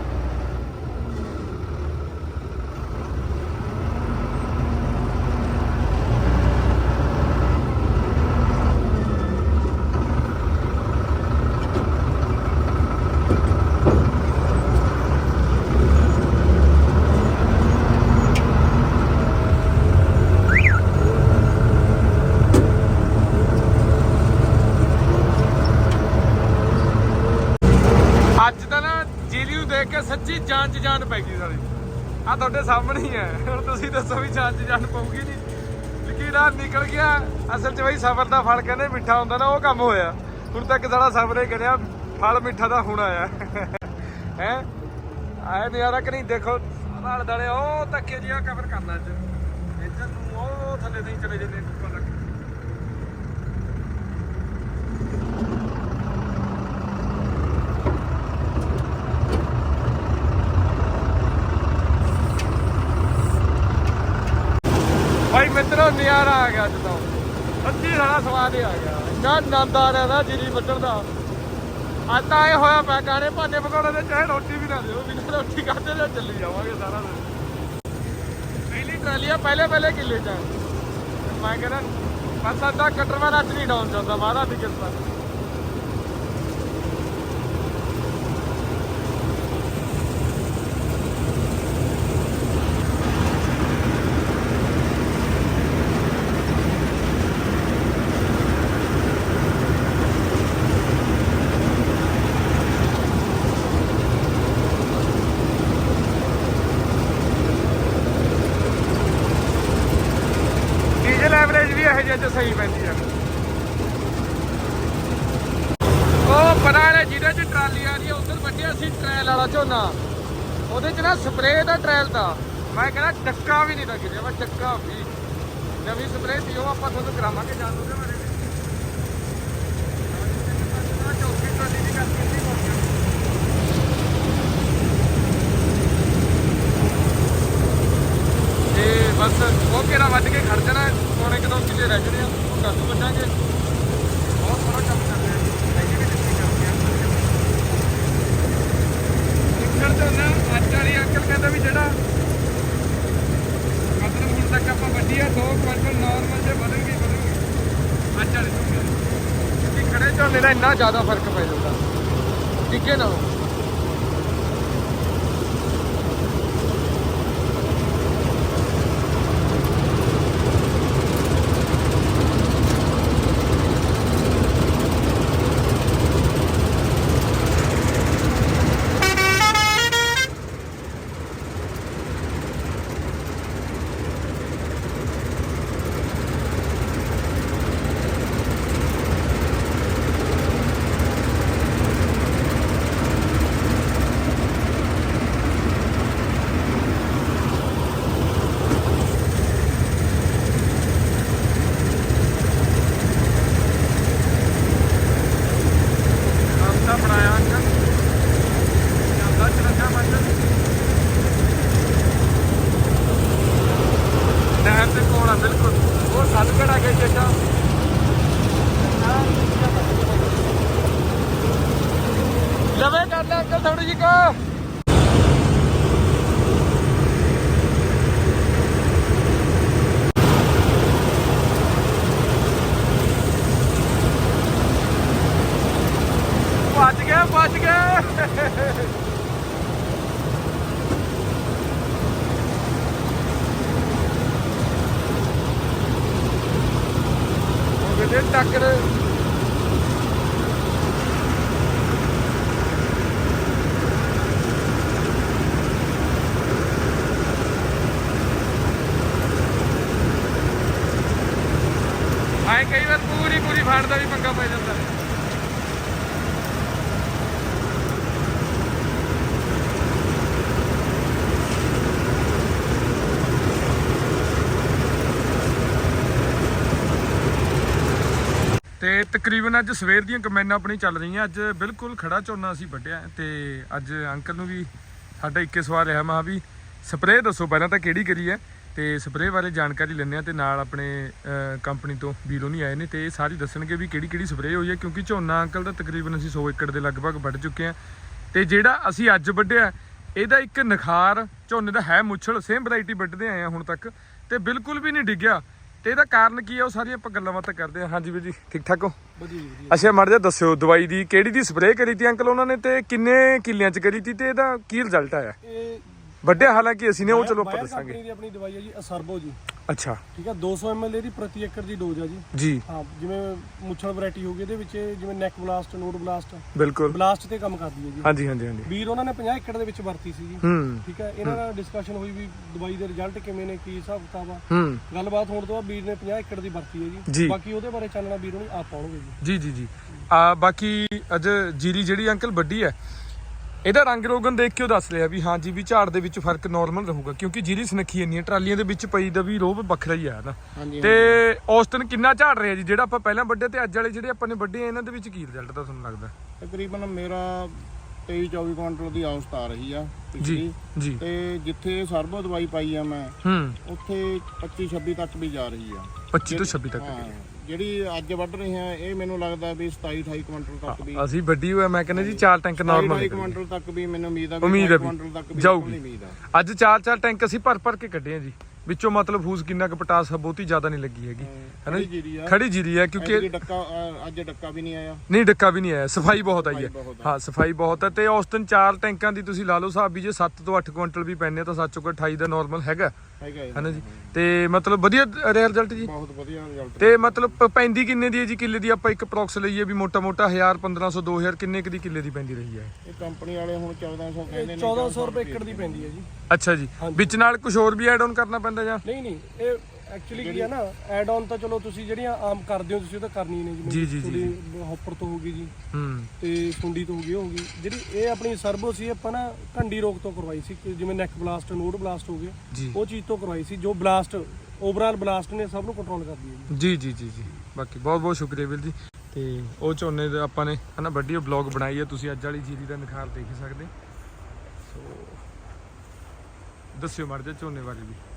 ਅੱਜ ਤਾਂ ਨਾ ਜੀਲੀ ਨੂੰ ਦੇਖ ਕੇ ਸੱਚੀ ਜਾਨ ਚ ਜਾਨ ਪੈ ਗਈ ਸਾਡੀ ਆ ਤੁਹਾਡੇ ਸਾਹਮਣੇ ਹੀ ਹੈ। ਹੁਣ ਤੁਸੀਂ ਦੱਸੋ ਵੀ ਜਾਨ ਚ ਜਾਨ ਪਊਗੀ ਨਹੀਂ। ਲਕੀਰ ਆ, ਨਿਕਲ ਗਿਆ। ਅਸਲ ਚ ਬਈ ਸਬਰ ਦਾ ਫਲ ਕਹਿੰਦੇ ਮਿੱਠਾ ਹੁੰਦਾ ਨਾ, ਉਹ ਕੰਮ ਹੋਇਆ। ਹੁਣ ਤੱਕ ਸਾਡਾ ਸਬਰ ਹੀ ਕਰਿਆ, ਫਲ ਮਿੱਠਾ ਦਾ ਹੁਣ ਆਇਆ। ਹੈ? ਆਏ ਨਜ਼ਾਰਾ ਕਿ ਨਹੀਂ? ਦੇਖੋ ਨਾਲ ਦਲੇ ਉਹ ਤੱਕੇ ਜਿਹਾ ਕਵਰ ਕਰਨਾ ਅੱਜ। ਇੱਧਰ ਨੂੰ ਉਹ ਥੱਲੇ ਨਹੀਂ ਚਲੇ ਜਾਂਦੇ ਉੱਪਰ ਤੱਕ ਭਾਈ ਮਿੱਤਰੋ ਨਜ਼ਾਰਾ ਆ ਗਿਆ ਅੱਜ ਤਾਂ। ਅੱਧੀ ਸਾਰਾ ਸਵਾਦ ਹੀ ਆ ਗਿਆ। ਇੰਨਾ ਆਨੰਦ ਆ ਰਿਹਾ ਨਾ ਜੀਰੀ ਵੱਢਣ ਦਾ। ਅੱਜ ਤਾਂ ਇਹ ਹੋਇਆ ਪਿਆ ਗਾਣੇ ਭਾਨੇ ਪਕਾਉਣੇ ਦੇ, ਚਾਹੇ ਰੋਟੀ ਵੀ ਨਾ ਦਿਓ, ਬਿਨਾਂ ਰੋਟੀ ਖਾਦੇ ਤੇ ਚੱਲੀ ਜਾਵਾਂਗੇ ਸਾਰਾ ਦਿਨ। ਪਹਿਲੀ ਟਰਾਲੀ ਆ, ਪਹਿਲੇ ਪਹਿਲੇ ਕਿੱਲੇ ਚ ਮੈਂ ਕਹਿੰਦਾ, ਬਸ ਅੱਧਾ ਕਟਰ ਮੈਂ ਅੱਜ ਨਹੀਂ ਡਾਉਨ ਜਾਂਦਾ ਮਹਾਰਾਜ ਦੀ ਕਿਰਪਾ ਨਾਲ। ਡੀਜ਼ਲ ਐਵਰੇਜ ਵੀ ਇਹੋ ਜਿਹੇ ਚ ਸਹੀ ਪੈਂਦੀ ਆ ਉਹ ਪਰਾਂ ਵਾਲੇ ਜਿਹਦੇ ਚ ਟਰਾਲੀ ਆ ਰਹੀ ਆ ਉਧਰ ਵੱਡਿਆ ਸੀ ਟ੍ਰੈਲ ਵਾਲਾ ਝੋਨਾ। ਉਹਦੇ ਚ ਨਾ ਸਪਰੇਅ ਦਾ ਟ੍ਰੈਲ ਦਾ। ਮੈਂ ਕਹਿੰਦਾ ਚੱਕਾ ਵੀ ਨਹੀਂ ਤਾਂ ਗਿਰਿਆ ਮੈਂ ਟੱਕਾ ਵੀ। ਨਵੀਂ ਸਪਰੇਅ ਦੀ ਉਹ ਆਪਾਂ ਤੁਹਾਨੂੰ ਕਰਾਵਾਂਗੇ ਜਾਣ ਦੂਗੇ ਬਾਰੇ ਚੌਥੀ ਟਰਾਲੀ ਦੀ ਗੱਲ ਕੀਤੀ ਤੇ ਬਸ ਉਹ ਕਿਹੜਾ ਵੱਢ ਕੇ ਖੜ ਜਾਣਾ, ਪੌਣੇ ਕਿਦੋਂ ਕਿਤੇ ਰਹਿ ਜਣੇ ਆ, ਉਹ ਕਰ ਨੂੰ ਵੱਢਾਂਗੇ। ਬਹੁਤ ਸਾਰਾ ਕੰਮ ਕਰਦੇ ਆ ਹੈਗੀ ਵੀ ਦਿੱਤੀ ਕਰਦੇ ਆ ਨਿਕਲ ਤੋਂ ਅੱਜ ਵਾਲੀ ਅੰਕਲ ਕਹਿੰਦਾ ਵੀ ਜਿਹੜਾ ਮਤਲਬ ਹੁਣ ਤੱਕ ਆਪਾਂ ਵੱਡੀ ਆ 2 ਕੁਇੰਟਲ ਨਾਰਮਲ ਜੇ ਵਧਣਗੇ ਵਧਣਗੇ। ਅੱਜ ਵਾਲੇ ਝੋਨੇ ਦੇ। ਕਿਉਂਕਿ ਖੜੇ ਝੋਨੇ ਦਾ ਇੰਨਾ ਜ਼ਿਆਦਾ ਫ਼ਰਕ ਪੈ ਜਾਂਦਾ। ਠੀਕ ਹੈ। ਨਾ ਤਕਰੀਬਨ ਅੱਜ ਸਵੇਰ ਦੀਆਂ ਕਮੈਨਾਂ ਆਪਣੀ ਚੱਲ ਰਹੀਆਂ, ਅੱਜ ਬਿਲਕੁਲ ਖੜਾ ਝੋਨਾ ਅਸੀਂ ਵੱਢਿਆ ਤੇ ਅੱਜ ਅੰਕਲ ਨੂੰ ਵੀ ਸਾਡਾ ਇੱਕੇ ਸਵਾਲ ਰਿਹਾ, ਮਾ ਵੀ ਸਪਰੇਅ ਦੱਸੋ ਪਹਿਲਾਂ ਤਾਂ ਕਿਹੜੀ ਕਰੀ ਹੈ ਤੇ ਸਪਰੇਅ ਬਾਰੇ ਜਾਣਕਾਰੀ ਲੈਣੇ ਆ ਤੇ ਨਾਲ ਆਪਣੇ ਕੰਪਨੀ ਤੋਂ ਵੀਰੋ ਨਹੀਂ ਆਏ ਨੇ ਤੇ ਇਹ ਸਾਰੀ ਦੱਸਣਗੇ ਵੀ ਕਿਹੜੀ ਕਿਹੜੀ ਸਪਰੇਅ ਹੋਈ ਹੈ, ਕਿਉਂਕਿ ਝੋਨਾ ਅੰਕਲ ਦਾ ਤਕਰੀਬਨ ਅਸੀਂ 100 ਏਕੜ ਦੇ ਲਗਭਗ ਵੱਢ ਚੁੱਕੇ ਆ ਤੇ ਜਿਹੜਾ ਅਸੀਂ ਅੱਜ ਵੱਢਿਆ ਇਹਦਾ ਇੱਕ ਨਖਾਰ ਝੋਨੇ ਦਾ ਹੈ ਮੁੱਛਲ ਸੇਮ ਵੈਰਾਈਟੀ ਵੱਢਦੇ ਆਏ ਆ ਹੁਣ ਤੱਕ ਤੇ ਬਿਲਕੁਲ ਵੀ ਨਹੀਂ ਡਿੱਗਿਆ। ਤੇ ਇਹਦਾ ਕਾਰਨ ਕੀ ਹੈ ਉਹ ਸਾਰੀਆਂ ਆਪਾਂ ਗੱਲਾਂ ਬਾਤਾਂ ਕਰਦੇ ਆ। ਹਾਂਜੀ ਵੀਰ ਜੀ ਠੀਕ ਠਾਕ ਹੋ? ਵਧੀਆ ਜੀ ਵਧੀਆ। ਅੱਛਾ ਮੜ ਜਾ ਦੱਸਿਓ ਦਵਾਈ ਦੀ ਕਿਹੜੀ ਦੀ ਸਪਰੇਅ ਕਰੀ ਤੀ ਅੰਕਲ ਉਹਨਾਂ ਨੇ ਤੇ ਕਿੰਨੇ ਕਿੱਲਿਆਂ ਚ ਕਰੀ ਤੀ ਤੇ ਇਹਦਾ ਕੀ ਰਿਜ਼ਲਟ ਆਇਆ? ਇਹ ਵੱਡਿਆ ਹਾਲਾਂਕਿ ਅਸੀਂ ਨੇ ਉਹ ਚਲੋ ਆਪਾਂ ਦੱਸਾਂਗੇ। ਕੰਪਨੀ ਦੀ ਆਪਣੀ ਦਵਾਈ ਹੈ ਜੀ ਅਸਰਬੋ ਜੀ। ਅੱਛਾ। ਠੀਕ ਹੈ 200 ml ਦੀ ਪ੍ਰਤੀ ਏਕੜ ਦੀ ਡੋਜ਼ ਆ ਜੀ। ਜੀ। ਹਾਂ ਜਿਵੇਂ ਮੁੱਛਲ ਵੈਰਾਈਟੀ ਹੋ ਗਈ ਇਹਦੇ ਵਿੱਚ ਜਿਵੇਂ ਨੈਕ ਬਲਾਸਟ ਨੋਡ ਬਲਾਸਟ ਬਿਲਕੁਲ। ਬਲਾਸਟ ਤੇ ਕੰਮ ਕਰਦੀ ਹੈ ਜੀ। ਹਾਂਜੀ ਹਾਂਜੀ ਹਾਂਜੀ। ਵੀਰ ਉਹਨਾਂ ਨੇ 50 ਏਕੜ ਦੇ ਵਿੱਚ ਵਰਤੀ ਸੀ ਜੀ। ਠੀਕ ਹੈ ਇਹਨਾਂ ਨਾਲ ਡਿਸਕਸ਼ਨ ਹੋਈ ਵੀ ਦਵਾਈ ਦੇ ਰਿਜ਼ਲਟ ਕਿਵੇਂ ਨੇ ਕੀ ਹਿਸਾਬ ਕਿਤਾਬ ਆ। ਹੂੰ। ਗੱਲਬਾਤ ਹੋਣ ਤੋਂ ਬਾਅਦ ਵੀਰ ਨੇ 50 ਏਕੜ ਦੀ ਵਰਤੀ ਹੈ ਜੀ। ਜੀ। ਬਾਕੀ ਉਹਦੇ ਬਾਰੇ ਚਾਨਣਾ ਵੀਰ ਨੂੰ ਆਪ ਪਾਉਣਗੇ ਜੀ। ਜੀ ਜੀ ਜੀ। ਆ ਬਾਕੀ ਅੱਜ ਜੀਰੀ ਜਿਹੜੀ ਅੰਕਲ ਵੱਡੀ ਹੈ ਇਹਦਾ ਰੰਗ ਰੋਗਨ ਦੇਖ ਕੇ ਉਹ ਦੱਸ ਰਿਹਾ ਵੀ ਹਾਂ ਜੀ ਵੀ ਝਾੜ ਦੇ ਵਿੱਚ ਫ਼ਰਕ ਨਾਰਮਲ ਰਹੂਗਾ ਕਿਉਂਕਿ ਜੀਰੀ ਸਨੱਖੀ ਇੰਨੀ ਹੈ ਟਰਾਲੀਆਂ ਦੇ ਵਿੱਚ ਪਈ ਦਾ ਵੀ ਰੋਬ ਵੱਖਰਾ ਹੀ ਆ ਨਾ ਤੇ ਔਸਤਨ ਕਿੰਨਾ ਝਾੜ ਰਿਹਾ ਜੀ ਜਿਹੜਾ ਆਪਾਂ ਪਹਿਲਾਂ ਵੱਡੇ ਤੇ ਅੱਜ ਵਾਲੇ ਜਿਹੜੇ ਆਪਾਂ ਨੇ ਵੱਡੇ ਇਹਨਾਂ ਦੇ ਵਿੱਚ ਕੀ ਰਿਜ਼ਲਟ ਦਾ ਤੁਹਾਨੂੰ ਲੱਗਦਾ? ਤਕਰੀਬਨ ਮੇਰਾ 23 24 ਕੁਇੰਟਲ ਦੀ ਔਸਤ ਆ ਰਹੀ ਆ ਜੀ ਜੀ। ਤੇ ਜਿੱਥੇ ਸਰਬੋ ਦਵਾਈ ਪਾਈ ਆ ਮੈਂ ਹੂੰ। ਉੱਥੇ 25 26 ਤੱਕ ਵੀ ਜਾ ਰਹੀ ਆ। 25 ਤੋਂ 26 ਤੱਕ ਜਿਹੜੀ ਅੱਜ ਵੱਢ ਰਹੇ ਆ ਇਹ ਮੈਨੂੰ ਲੱਗਦਾ ਵੀ 27 28 ਕੁਇੰਟਲ ਤੱਕ ਵੀ ਅਸੀਂ ਵੱਡੀ ਹੋਇਆ ਮੈਂ ਕਹਿੰਦਾ ਜੀ ਚਾਰ ਟੈਂਕ ਨਾਰਮਲ 28 ਕੁਇੰਟਲ ਤੱਕ ਵੀ ਮੈਨੂੰ ਉਮੀਦ ਆ ਵੀ ਕੁਇੰਟਲ ਤੱਕ ਵੀ ਜਾਊਗੀ। ਨਿਕਲਣੀ ਉਮੀਦ ਆ। ਅੱਜ ਚਾਰ ਚਾਰ ਟੈਂਕ ਅਸੀਂ ਭਰ ਭਰ ਕੇ ਕੱਢੇ ਆ ਜੀ। ਵਿੱਚੋਂ ਮਤਲਬ ਫੂਸ ਕਿੰਨਾ ਕੁ ਪਟਾਸ ਬਹੁਤੀ ਜ਼ਿਆਦਾ ਨਹੀਂ ਲੱਗੀ ਹੈਗੀ। ਹੈਨਾ ਖੜੀ? ਜੀਰੀ ਹੈ ਕਿਉਂਕਿ ਡੱਕਾ ਅੱਜ ਡੱਕਾ ਵੀ ਨਹੀਂ ਆਇਆ। ਨਹੀਂ ਡੱਕਾ ਵੀ ਨਹੀਂ ਆਇਆ ਸਫ਼ਾਈ ਬਹੁਤ ਆਈ ਹੈ ਹਾਂ ਸਫ਼ਾਈ ਬਹੁਤ ਹੈ ਤੇ ਔਸਤਨ ਚਾਰ ਟੈਂਕਾਂ ਦੀ ਤੁਸੀਂ ਲਾ ਲਓ ਹਿਸਾਬ ਵੀ ਜੇ 7 ਤੋਂ 8 ਕੁਇੰਟਲ ਵੀ ਪੈਣੇ ਤਾਂ ਸੱਚੋ ਕੋ 28 ਦਾ ਨਾਰਮਲ ਹੈਗਾ। ਹੈਗਾ ਇਹ। ਹੈਨਾ ਜੀ? ਤੇ ਮਤਲਬ ਵਧੀਆ ਰਿਜ਼ਲਟ ਜੀ? ਬਹੁਤ ਵਧੀਆ ਰਿਜ਼ਲਟ ਤੇ ਮਤਲਬ ਪ- ਪੈਂਦੀ ਕਿੰਨੇ ਦੀ ਹੈ ਜੀ ਕਿੱਲੇ ਦੀ? ਆਪਾਂ ਇੱਕ ਪ੍ਰੋਕਸ ਲਈਏ ਵੀ ਮੋਟਾ ਮੋਟਾ 1000 1500 2000 ਕਿੰਨੇ ਕੁ ਦੀ ਕਿੱਲੇ ਦੀ ਪੈਂਦੀ ਰਹੀ ਹੈ? ਇਹ ਕੰਪਨੀ ਵਾਲੇ ਹੁਣ 1400 ਕਹਿੰਦੇ ਨੇ 1400 ਰੁਪਏ ਏਕੜ ਦੀ ਪੈਂਦੀ ਹੈ ਜੀ। ਅੱਛਾ ਜੀ। ਵਿੱਚ ਨਾਲ ਕੁਝ ਹੋਰ ਵੀ ਐਡ ਆਨ ਕਰਨਾ ਪੈਂਦਾ ਜਾਂ? ਨਹੀਂ ਨਹੀਂ ਇਹ ਐਕਚੁਅਲੀ ਕੀ ਹੈ ਨਾ ਐਡ ਆਨ ਤਾਂ ਚਲੋ ਤੁਸੀਂ ਜਿਹੜੀਆਂ ਆਮ ਕਰਦੇ ਹੋ ਤੁਸੀਂ ਉਹ ਤਾਂ ਕਰਨੀ ਨਹੀਂ ਜੀ, ਜੀ, ਜੀ, ਹੌਪਰ ਤੋਂ ਹੋਗੀ ਜੀ। ਹੂੰ। ਤੇ ਸੁੰਡੀ ਤੋਂ ਹੋ ਗਈ ਉਹ ਹੋ ਗਈ। ਜਿਹੜੀ ਇਹ ਆਪਣੀ ਸਰਬੋ ਸੀ ਆਪਾਂ ਨਾ ਘੰਡੀ ਰੋਗ ਤੋਂ ਕਰਵਾਈ ਸੀ ਕਿ ਜਿਵੇਂ ਨੈਕ ਬਲਾਸਟ ਨੋਡ ਬਲਾਸਟ ਹੋ ਜੀ। ਗਿਆ ਉਹ ਚੀਜ਼ ਤੋਂ ਕਰਵਾਈ ਸੀ ਜੋ ਬਲਾਸਟ ਓਵਰਆਲ ਬਲਾਸਟ ਨੇ ਸਭ ਨੂੰ ਕੰਟਰੋਲ ਕਰਦੀ ਹੈ ਜੀ। ਜੀ ਜੀ ਜੀ ਜੀ। ਬਾਕੀ ਬਹੁਤ ਬਹੁਤ ਸ਼ੁਕਰੀਆ ਵੀਰ ਜੀ। ਤੇ ਉਹ ਝੋਨੇ ਦਾ ਆਪਾਂ ਨੇ ਹਨਾ ਵੱਡੀ ਬਲੌਗ ਬਣਾਈ ਹੈ ਤੁਸੀਂ ਅੱਜ ਵਾਲੀ ਜੀਰੀ ਦਾ ਨਿਖਾਰ ਦੇਖ ਹੀ ਸਕਦੇ। ਸੋ ਦੱਸਿਓ ਮਰ ਜਾ ਝੋਨੇ ਬਾਰੇ ਵੀ।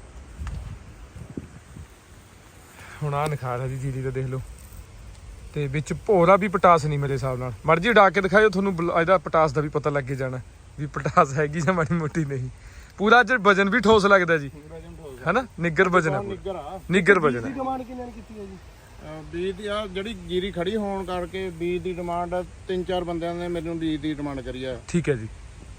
ਹੁਣ ਆ ਨਿਖਾਰ ਹੈ ਜੀ ਜੀਰੀ ਦਾ ਦੇਖ ਲਓ। ਤੇ ਵਿੱਚ ਭੋਰਾ ਵੀ ਪਟਾਸ ਨਹੀਂ ਮੇਰੇ ਹਿਸਾਬ ਨਾਲ। ਮਰਜ਼ੀ ਉਡਾ ਕੇ ਦਿਖਾਇਓ ਤੁਹਾਨੂੰ ਇਹਦਾ ਪਟਾਸ ਦਾ ਵੀ ਪਤਾ ਲੱਗ ਜਾਣਾ ਵੀ ਪਟਾਸ ਹੈਗੀ ਜਾਂ ਮਾੜੀ ਮੋਟੀ ਨਹੀਂ। ਪੂਰਾ ਅੱਜ ਵਜਨ ਵੀ ਠੋਸ ਲੱਗਦਾ ਜੀ। ਹਨਾ? ਨਿੱਗਰ ਵਜਨ ਹੈ। ਨਿੱਗਰ ਆ। ਨਿੱਗਰ ਵਜਨ ਦੀ ਹੈ ਡਿਮਾਂਡ ਕਿੰਨੇ ਨੇ ਕੀਤੀ ਹੈ ਜੀ? ਅਹ ਬੀਜ ਦੀ ਆ ਜਿਹੜੀ ਜੀਰੀ ਖੜੀ ਹੋਣ ਕਰਕੇ ਬੀਜ ਦੀ ਡਿਮਾਂਡ ਤਿੰਨ ਚਾਰ ਬੰਦਿਆਂ ਨੇ ਮੈਨੂੰ ਬੀਜ ਦੀ ਡਿਮਾਂਡ ਕਰੀ ਆ। ਠੀਕ ਹੈ ਜੀ।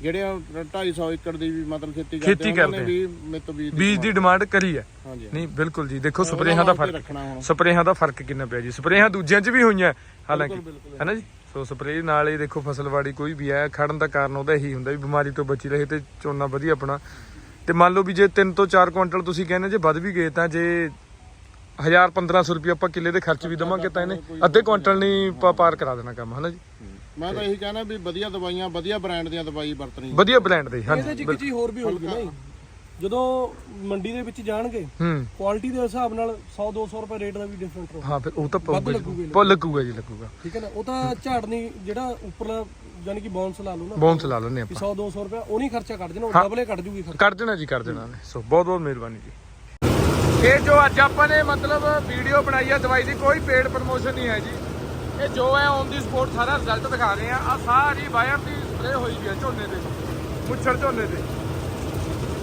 ਜਿਹੜੇ 250 ਏਕੜ ਦੀ ਵੀ ਮਤਲਬ ਖੇਤੀ ਖੇਤੀ ਕਰਦੇ ਨੇ ਕਰਦੇ ਵੀ ਮੇਰੇ ਤੋਂ ਬੀਜ ਬੀਜ ਦੀ ਡਿਮਾਂਡ ਕਰੀ ਹੈ ਨਹੀਂ ਬਿਲਕੁਲ ਜੀ। ਦੇਖੋ ਸਪਰੇਹਾਂ ਦਾ ਫ਼ਰਕ ਸਪਰੇਹਾਂ ਦਾ ਫ਼ਰਕ ਕਿੰਨਾ ਪਿਆ ਜੀ। ਸਪਰੇਹਾਂ ਦੂਜਿਆਂ 'ਚ ਵੀ ਹੋਈਆਂ ਹਾਲਾਂਕਿ। ਹੈਨਾ ਜੀ? ਸੋ ਸਪਰੇਅ ਨਾਲ ਹੀ ਦੇਖੋ ਫਸਲਵਾੜੀ ਕੋਈ ਵੀ ਹੈ ਖੜਨ ਦਾ ਕਾਰਨ ਉਹਦਾ ਇਹੀ ਹੁੰਦਾ ਵੀ ਬਿਮਾਰੀ ਤੋਂ ਬਚੀ ਰਹੇ ਤੇ ਝੋਨਾ ਵਧੀਆ ਆਪਣਾ। ਤੇ ਮੰਨ ਲਓ ਵੀ ਜੇ 3 ਤੋਂ 4 ਕੁਇੰਟਲ ਤੁਸੀਂ ਕਹਿੰਦੇ ਜੇ ਵੱਧ ਵੀ ਗਏ ਤਾਂ ਜੇ 1000 1500 ਰੁਪਏ ਆਪਾਂ ਕਿੱਲੇ ਦੇ ਖਰਚ ਵੀ ਦਵਾਂਗੇ ਤਾਂ ਇਹਨੇ ਅੱਧੇ ਕੁਇੰਟਲ ਨਹੀਂ। ਪਾ- ਪਾਰ ਕਰਾ ਦੇਣਾ ਕੰਮ ਹੈਨਾ ਜੀ? ਮੈਂ ਤਾਂ ਇਹੀ ਕਹਿਣਾ ਵੀ ਵਧੀਆ ਦਵਾਈਆਂ ਵਧੀਆ ਬ੍ਰਾਂਡ ਦੀਆਂ ਦਵਾਈ ਵਰਤਣੀ ਵਧੀਆ ਬਲੈਂਡ ਦੇ ਇਹਦੇ ਹਾਂਜੀ ਚ ਇੱਕ ਚੀਜ਼ ਹੋਰ ਵੀ ਹੋਊਗੀ ਨਹੀਂ। ਜਦੋਂ ਮੰਡੀ ਦੇ ਵਿੱਚ ਜਾਣਗੇ ਹੂੰ। ਕੁਆਲਿਟੀ ਦੇ ਹਿਸਾਬ ਨਾਲ 100 200 ਰੁਪਏ ਰੇਟ ਦਾ ਵੀ ਡਿਫਰੈਂਟ ਰਹੂ। ਹਾਂ ਫਿਰ ਉਹ ਤਾਂ ਪਊਗਾ ਲੱਗੂਗਾ ਜੀ ਲੱਗੂਗਾ ਜੀ ਲੱਗੂਗਾ। ਠੀਕ ਹੈ ਨਾ? ਉਹ ਤਾਂ ਝਾੜ ਨਹੀਂ ਜਿਹੜਾ ਉੱਪਰਲਾ ਯਾਨੀ ਕਿ ਬਾਉਂਸ ਲਾ ਲਓ ਨਾ। ਬੌਂਸ ਲਾ ਲੈਣੇ ਵੀ ਆਪਾਂ 100 200 ਰੁਪਏ ਉਹ ਨਹੀਂ ਖਰਚਾ ਕੱਢ ਦੇਣਾ ਉਹ ਡਬਲੇ ਕੱਢ ਜੂਗੀ ਖਰਚਾ ਕਰ ਦੇਣਾ ਜੀ ਕਰ ਦੇਣਾ ਨੇ ਸੋ ਬਹੁਤ ਬਹੁਤ ਮਿਹਰਬਾਨੀ ਜੀ। ਇਹ ਜੋ ਅੱਜ ਆਪਾਂ ਨੇ ਮਤਲਬ ਵੀਡੀਓ ਬਣਾਈ ਆ ਦਵਾਈ ਦੀ ਕੋਈ ਪੇਡ ਪ੍ਰਮੋਸ਼ਨ ਨਹੀਂ ਹੈ ਜੀ। ਇਹ ਜੋ ਹੈ ਔਨ ਦੀ ਸਪੋਰਟ ਸਾਰਾ ਰਿਜ਼ਲਟ ਦਿਖਾ ਰਹੇ ਆ ਆ ਸਾਰੀ ਵਾਇਰ ਦੀ ਸਪਰੇ ਹੋਈ ਵੀ ਹੈ ਝੋਨੇ 'ਤੇ। ਮੁੱਛੜ ਝੋਨੇ 'ਤੇ।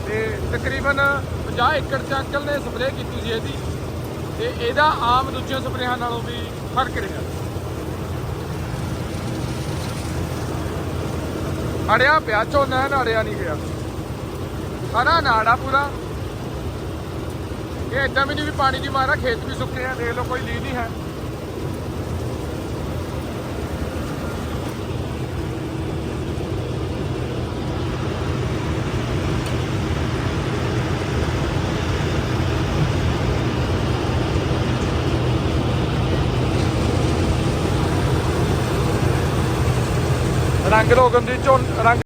ਤੇ ਤਕਰੀਬਨ 50 ਏਕੜ ਚ ਅੰਕਲ ਨੇ ਸਪਰੇ ਕੀਤੀ ਸੀ ਇਹਦੀ। ਤੇ ਇਹਦਾ ਆਮ ਦੂਜੀਆਂ ਸਪਰੇਹਾਂ ਨਾਲੋਂ ਵੀ ਫ਼ਰਕ ਰਿਹਾ। ਅੜਿਆ ਪਿਆ, ਝੋਨਾ ਹੈ ਅੜਿਆ ਨਹੀਂ ਗਿਆ। ਸਾਰਾ ਨਾੜਾ ਪੂਰਾ। ਇਹ ਏਦਾਂ ਵੀ ਨਹੀਂ ਵੀ ਪਾਣੀ ਦੀ ਮਾਰਾ ਖੇਤ ਵੀ ਸੁੱਕੇ ਆ, ਦੇਖ ਲਓ, ਕੋਈ ਲੀ ਨਹੀਂ ਹੈ। ਰੰਗ ਰੋਗਨ ਦੀ ਝੋਨ ਰੰਗ